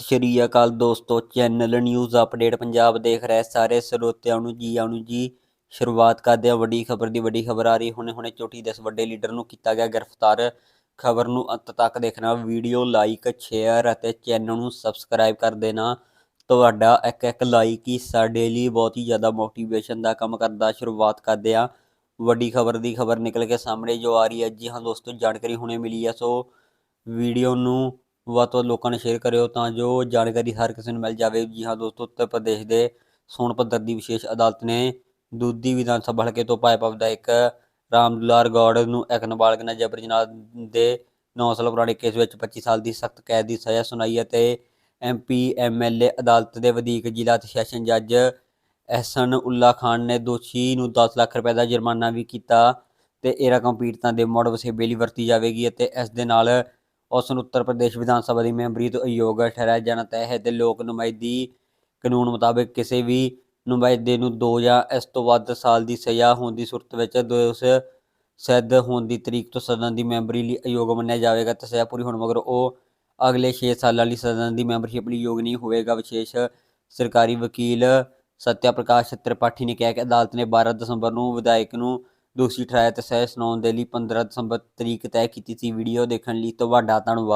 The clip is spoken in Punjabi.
ਸਤਿ ਸ਼੍ਰੀ ਅਕਾਲ ਦੋਸਤੋ ਚੈਨਲ ਨਿਊਜ਼ ਅਪਡੇਟ ਪੰਜਾਬ ਦੇਖ ਰਹੇ ਸਾਰੇ ਸਰੋਤਿਆਂ ਨੂੰ ਜੀ ਆਉਣ ਨੂੰ ਜੀ, ਸ਼ੁਰੂਆਤ ਕਰਦੇ ਹਾਂ ਵੱਡੀ ਖਬਰ ਦੀ। ਵੱਡੀ ਖਬਰ ਆ ਰਹੀ, ਹੁਣੇ ਹੁਣੇ ਚੋਟੀ ਦੇ ਵੱਡੇ ਲੀਡਰ ਨੂੰ ਕੀਤਾ ਗਿਆ ਗ੍ਰਿਫਤਾਰ। ਖਬਰ ਨੂੰ ਅੰਤ ਤੱਕ ਦੇਖਣਾ ਵੀਡੀਓ ਲਾਈਕ ਸ਼ੇਅਰ ਅਤੇ ਚੈਨਲ ਨੂੰ ਸਬਸਕ੍ਰਾਈਬ ਕਰ ਦੇਣਾ। ਤੁਹਾਡਾ ਇੱਕ ਇੱਕ ਲਾਈਕ ਹੀ ਸਾਡੇ ਲਈ ਬਹੁਤ ਹੀ ਜ਼ਿਆਦਾ ਮੋਟੀਵੇਸ਼ਨ ਦਾ ਕੰਮ ਕਰਦਾ। ਸ਼ੁਰੂਆਤ ਕਰਦੇ ਹਾਂ। ਵੱਡੀ ਖਬਰ ਦੀ ਖਬਰ ਨਿਕਲ ਕੇ ਸਾਹਮਣੇ ਜੋ ਆ ਰਹੀ ਹੈ। ਜੀ ਹਾਂ ਦੋਸਤੋ, ਜਾਣਕਾਰੀ ਹੁਣੇ ਮਿਲੀ ਹੈ। ਸੋ ਵੀਡੀਓ ਨੂੰ ਵੱਧ ਤੋਂ ਵੱਧ ਲੋਕਾਂ ਨੇ ਸ਼ੇਅਰ ਕਰਿਓ ਤਾਂ ਜੋ ਜਾਣਕਾਰੀ ਹਰ ਕਿਸੇ ਨੂੰ ਮਿਲ ਜਾਵੇ। ਜੀ ਹਾਂ ਦੋਸਤੋ, ਉੱਤਰ ਪ੍ਰਦੇਸ਼ ਦੇ ਸੋਨਪਤ ਦੀ ਵਿਸ਼ੇਸ਼ ਅਦਾਲਤ ਨੇ ਦੂਦੀ ਵਿਧਾਨ ਸਭਾ ਹਲਕੇ ਤੋਂ ਭਾਜਪਾ ਵਿਧਾਇਕ ਰਾਮ ਦੁਲਾਰ ਗੌੜ ਨੂੰ ਇੱਕ ਨਾਬਾਲਗ ਨਾਲ ਜਬਰ ਜਨਾਹ ਦੇ 9 ਸਾਲ ਪੁਰਾਣੇ ਕੇਸ ਵਿੱਚ 25 ਸਾਲ ਦੀ ਸਖਤ ਕੈਦ ਦੀ ਸਜ਼ਾ ਸੁਣਾਈ ਹੈ ਤੇ ਐਮਪੀ ਐਮਐਲਏ ਅਦਾਲਤ ਦੇ ਵਧੀਕ ਜ਼ਿਲ੍ਹਾ ਤੇ ਸੈਸ਼ਨ ਜੱਜ ਅਹਿਸਨ ਉੱਲਾ ਖਾਨ ਨੇ ਦੋਸ਼ੀ ਨੂੰ 10 ਲੱਖ ਰੁਪਏ ਦਾ ਜੁਰਮਾਨਾ ਵੀ ਕੀਤਾ ਤੇ ਇਹ ਰਕਮ ਪੀੜਤਾਂ ਦੇ ਮੁੜ ਵਸੇਬੇ ਲਈ ਵਰਤੀ ਜਾਵੇਗੀ ਅਤੇ ਇਸ ਦੇ ਨਾਲ ਉਸ ਨੂੰ ਉੱਤਰ ਪ੍ਰਦੇਸ਼ ਵਿਧਾਨ ਸਭਾ ਦੀ ਮੈਂਬਰੀ ਤੋਂ ਅਯੋਗ ਠਹਿਰਾਇਆ ਜਾਣਾ ਤੈਅ ਹੈ ਤੇ ਲੋਕ ਨੁਮਾਇੰਦੀ ਕਾਨੂੰਨ ਮੁਤਾਬਕ ਕਿਸੇ ਵੀ ਨੁਮਾਇੰਦੇ ਨੂੰ 2 ਜਾਂ ਇਸ ਤੋਂ ਵੱਧ ਸਾਲ ਦੀ ਸਜ਼ਾ ਹੋਣ ਦੀ ਸੂਰਤ ਵਿੱਚ ਦੋਸ਼ ਸਿੱਧ ਹੋਣ ਦੀ ਤਰੀਕ ਤੋਂ ਸਦਨ ਦੀ ਮੈਂਬਰੀ ਲਈ ਅਯੋਗ ਮੰਨਿਆ ਜਾਵੇਗਾ ਤੇ ਸਜ਼ਾ ਪੂਰੀ ਹੋਣ ਮਗਰ ਉਹ ਅਗਲੇ 6 ਸਾਲਾਂ ਲਈ ਸਦਨ ਦੀ ਮੈਂਬਰਸ਼ਿਪ ਲਈ ਯੋਗ ਨਹੀਂ ਹੋਵੇਗਾ। ਵਿਸ਼ੇਸ਼ ਸਰਕਾਰੀ ਵਕੀਲ ਸਤਿਆ ਪ੍ਰਕਾਸ਼ ਤ੍ਰਿਪਾਠੀ ਨੇ ਕਿਹਾ ਕਿ ਅਦਾਲਤ ਨੇ 12 ਦਸੰਬਰ ਨੂੰ ਵਿਧਾਇਕ ਨੂੰ ਦੋਸ਼ੀ ਠਹਿਰਾਇਆ ਤੇ ਸਜ਼ਾ ਸੁਣਾਉਣ ਦੇ ਲਈ 15 ਦਸੰਬਰ ਤਰੀਕ ਤੈਅ ਕੀਤੀ ਸੀ ਵੀਡੀਓ ਦੇਖਣ ਲਈ। ਤੁਹਾਡਾ ਧੰਨਵਾਦ।